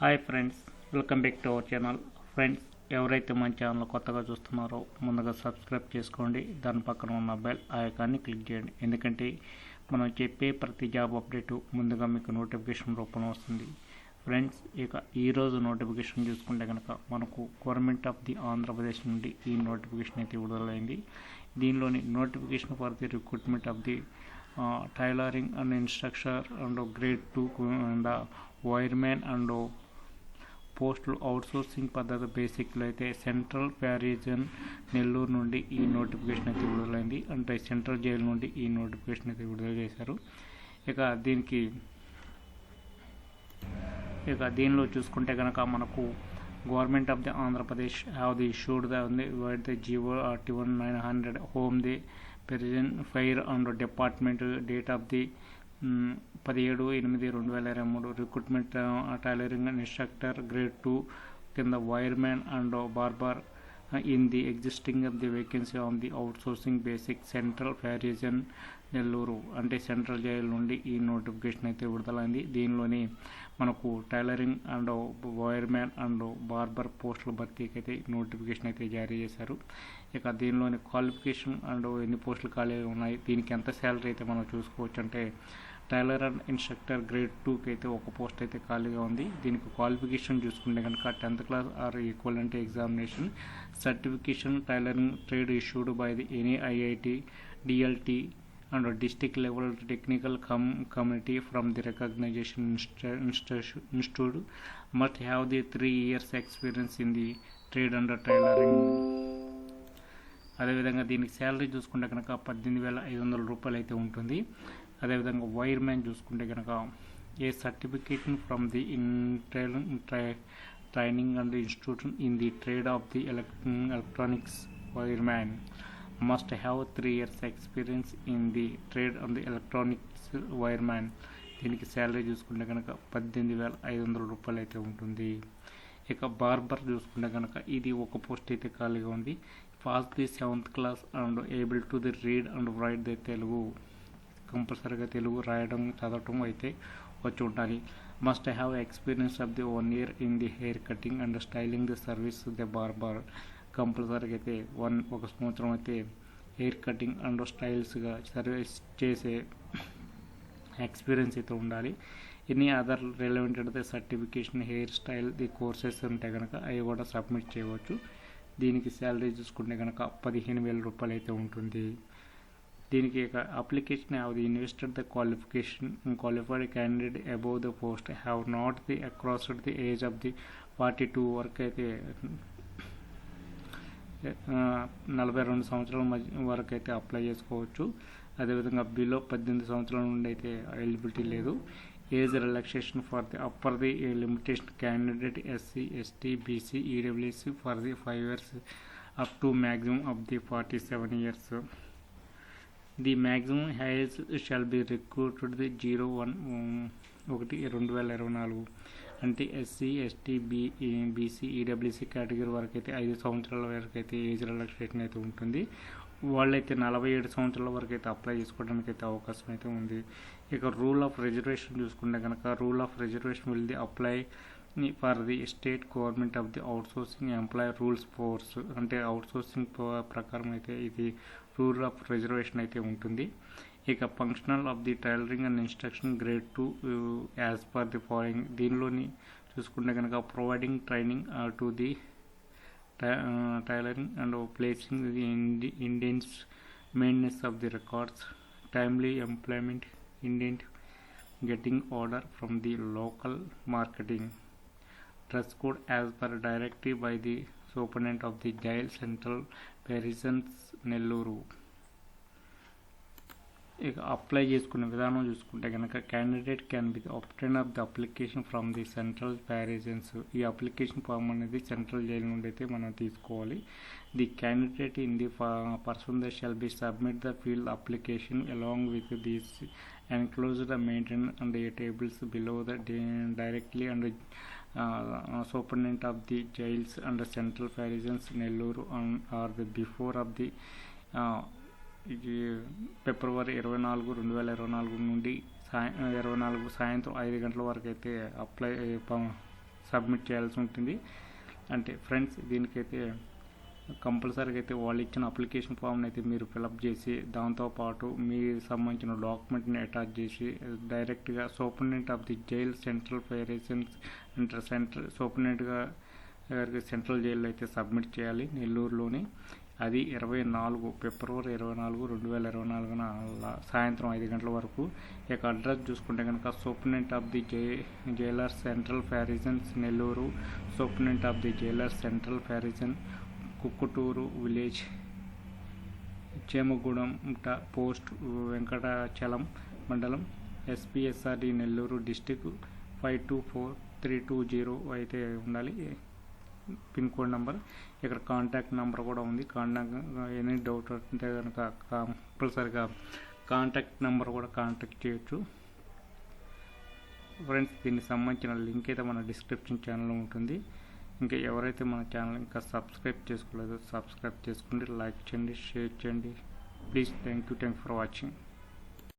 Hi friends welcome back to our channel. Friends ఎవరైతే మన channel కొత్తగా చూస్తున్నారో ముందుగా సబ్స్క్రైబ్ చేసుకోండి దాని పక్కన ఉన్న బెల్ ఐకాన్ని క్లిక్ చేయండి. ఎందుకంటే మనం చెప్పే ప్రతి జాబ్ అప్డేటు ముందుగా మీకు నోటిఫికేషన్ రూపంలో వస్తుంది. ఫ్రెండ్స్ ఇక ఈరోజు నోటిఫికేషన్ చూసుకుంటే కనుక మనకు గవర్నమెంట్ ఆఫ్ ది ఆంధ్రప్రదేశ్ నుండి ఈ నోటిఫికేషన్ అయితే విడుదలైంది. దీనిలోని notification for the recruitment of the tailoring and instructor and grade two and wiremen and పోస్టులు అవుట్సోర్సింగ్ పద్ధతి బేసిక్లో అయితే సెంట్రల్ ప్యారిజన్ నెల్లూరు నుండి ఈ నోటిఫికేషన్ అయితే విడుదలైంది. అంటే సెంట్రల్ జైలు నుండి ఈ నోటిఫికేషన్ అయితే విడుదల చేశారు. ఇక దీనికి ఇక దీనిలో చూసుకుంటే కనుక మనకు government of the Andhra Pradesh have the issued the vide the GO T one nine hundred home the president fire and department date of the పదిహేడు ఎనిమిది రెండు వేల ఇరవై మూడు recruitment tailoring instructor grade two కింద wiremen and barber in the existing of the vacancy on the outsourcing basic central prison Nellore అంటే central jail నుండి ఈ నోటిఫికేషన్ అయితే విడుదలైంది. దీనిలోని మనకు tailoring and wireman and barber పోస్టుల భర్తీకి అయితే నోటిఫికేషన్ అయితే జారీ చేశారు. ఇక దీనిలోని క్వాలిఫికేషన్ అండ్ ఎన్ని పోస్టులు ఖాళీగా ఉన్నాయి? దీనికి ఎంత శాలరీ అయితే మనం చూసుకోవచ్చు అంటే టైలర్ అండ్ ఇన్స్ట్రక్టర్ గ్రేడ్ టూకి అయితే ఒక పోస్ట్ అయితే ఖాళీగా ఉంది. దీనికి క్వాలిఫికేషన్ చూసుకుంటే కనుక టెన్త్ క్లాస్ ఆర్ ఈక్వల్ అంటే examination certification tailoring trade issued by the any IIT DLT and district level technical come community from the recognisation institute must have the three years experience in the trade and tailoring అదేవిధంగా దీనికి salary చూసుకుంటే కనుక పద్దెనిమిది వేల ఐదు వందల రూపాయలు అయితే ఉంటుంది. అదేవిధంగా వైర్ మ్యాన్ చూసుకుంటే కనుక a certification from the in training and institution in the trade of the electronics wireman must have three years experience in the trade of the electronics wireman దీనికి శాలరీ చూసుకుంటే కనుక పద్దెనిమిది వేల ఐదు వందల రూపాయలు అయితే ఉంటుంది. ఇక బార్బర్ చూసుకుంటే కనుక ఇది ఒక పోస్ట్ అయితే ఖాళీగా ఉంది. Pass the seventh class and able to the read and write the Telugu కంపల్సరీగా తెలుగు రాయడం చదవటం అయితే వచ్చి ఉండాలి. Must have experience of the one year in the hair cutting and styling the service the barber కంపల్సరీగా అయితే వన్ ఒక సంవత్సరం అయితే హెయిర్ కటింగ్ అండ్ స్టైల్స్గా సర్వీస్ చేసే ఎక్స్పీరియన్స్ అయితే ఉండాలి. Any other relevanted the certification hair style the courses ఉంటే కనుక అవి కూడా సబ్మిట్ చేయవచ్చు. దీనికి శాలరీ చూసుకుంటే కనుక పదిహేను వేల రూపాయలు అయితే ఉంటుంది. దీనికి application have the invested the qualification qualified candidate above the post have not the acrossed the age of the forty two వరకు అయితే నలభై రెండు సంవత్సరాల మధ్య వరకు అయితే అప్లై చేసుకోవచ్చు. అదేవిధంగా బిలో పద్దెనిమిది సంవత్సరాల నుండి అయితే ఎలిజిబిలిటీ లేదు. Age relaxation for the upper the limitation candidate SC ST BC EWC for the five years up to maximum of the forty seven years the maximum hires shall be recruited the zero one ఒకటి రెండు వేల ఇరవై నాలుగు. అంటే SC ST B BC EWC category వరకు అయితే ఐదు సంవత్సరాల వరకు అయితే ఏజ్ రిలాక్సేషన్ అయితే ఉంటుంది. వాళ్ళైతే నలభై ఏడు సంవత్సరాల వరకు అయితే అప్లై చేసుకోవడానికి అయితే అవకాశం అయితే ఉంది. ఇక రూల్ ఆఫ్ రిజర్వేషన్ చూసుకుంటే కనుక rule of reservation will the apply for the state government of the outsourcing employ rules force అంటే అవుట్సోర్సింగ్ ప్రకారం అయితే ఇది రూల్ ఆఫ్ రిజర్వేషన్ అయితే ఉంటుంది. ఇక functional of the tailoring and instruction grade two as per the following దీనిలోని చూసుకుంటే కనుక providing training to the tailoring and placing the Indians maintenance of the records timely employment Indian getting order from the local marketing. Dress code as per directive by the superintendent of the jail central prisons Nellore ఇక apply చేసుకునే విధానం చూసుకుంటే కనుక candidate can be obtain of the application from the central prisons ఈ application form అనేది central jail నుండి అయితే మనం తీసుకోవాలి. The candidate in the person the shall be submit the filled application along with this enclosed the maintain and the tables below the directly and superintendent of the jails and the central prisons Nellore on, or the before of the ఇది ఫిబ్రవరి ఇరవై నాలుగు రెండు వేల ఇరవై నాలుగు నుండి సాయ ఇరవై నాలుగు సాయంత్రం ఐదు గంటల వరకు అయితే అప్లై సబ్మిట్ చేయాల్సి ఉంటుంది. అంటే ఫ్రెండ్స్ దీనికైతే కంపల్సరీగా అయితే వాళ్ళు ఇచ్చిన అప్లికేషన్ ఫామ్ని అయితే మీరు ఫిలప్ చేసి దాంతోపాటు మీ సంబంధించిన డాక్యుమెంట్ని అటాచ్ చేసి డైరెక్ట్గా superintendent of the jail central prisons inter central సూపరింటెండెంట్గా గారికి సెంట్రల్ జైల్లో అయితే సబ్మిట్ చేయాలి నెల్లూరులోని. అది ఇరవై నాలుగు ఫిబ్రవరి ఇరవై నాలుగు రెండు వేల ఇరవై నాలుగున సాయంత్రం ఐదు గంటల వరకు. ఇక అడ్రస్ చూసుకుంటే కనుక superintendent of the jai jailer central prisons Nellore superintendent of the jailer central prison Kukkuturu village Chemagudem ట- పోస్ట్ వెంకటాచలం మండలం SPSRD Nellore district five two four three two zero అయితే ఉండాలి. పిన్ కోడ్ నెంబర్ ఇక్కడ contact number కూడా ఉంది. Contact any doubt ఉంటే కనుక కంపల్సరిగా కాంటాక్ట్ నెంబర్ కూడా కాంటాక్ట్ చేయొచ్చు. ఫ్రెండ్స్ దీనికి సంబంధించిన లింక్ అయితే మన డిస్క్రిప్షన్ ఛానల్లో ఉంటుంది. ఇంకా ఎవరైతే మన ఛానల్ ఇంకా సబ్స్క్రైబ్ చేసుకోలేదో సబ్స్క్రైబ్ చేసుకోండి లైక్ చేయండి షేర్ చేయండి. Please thank you thank for watching.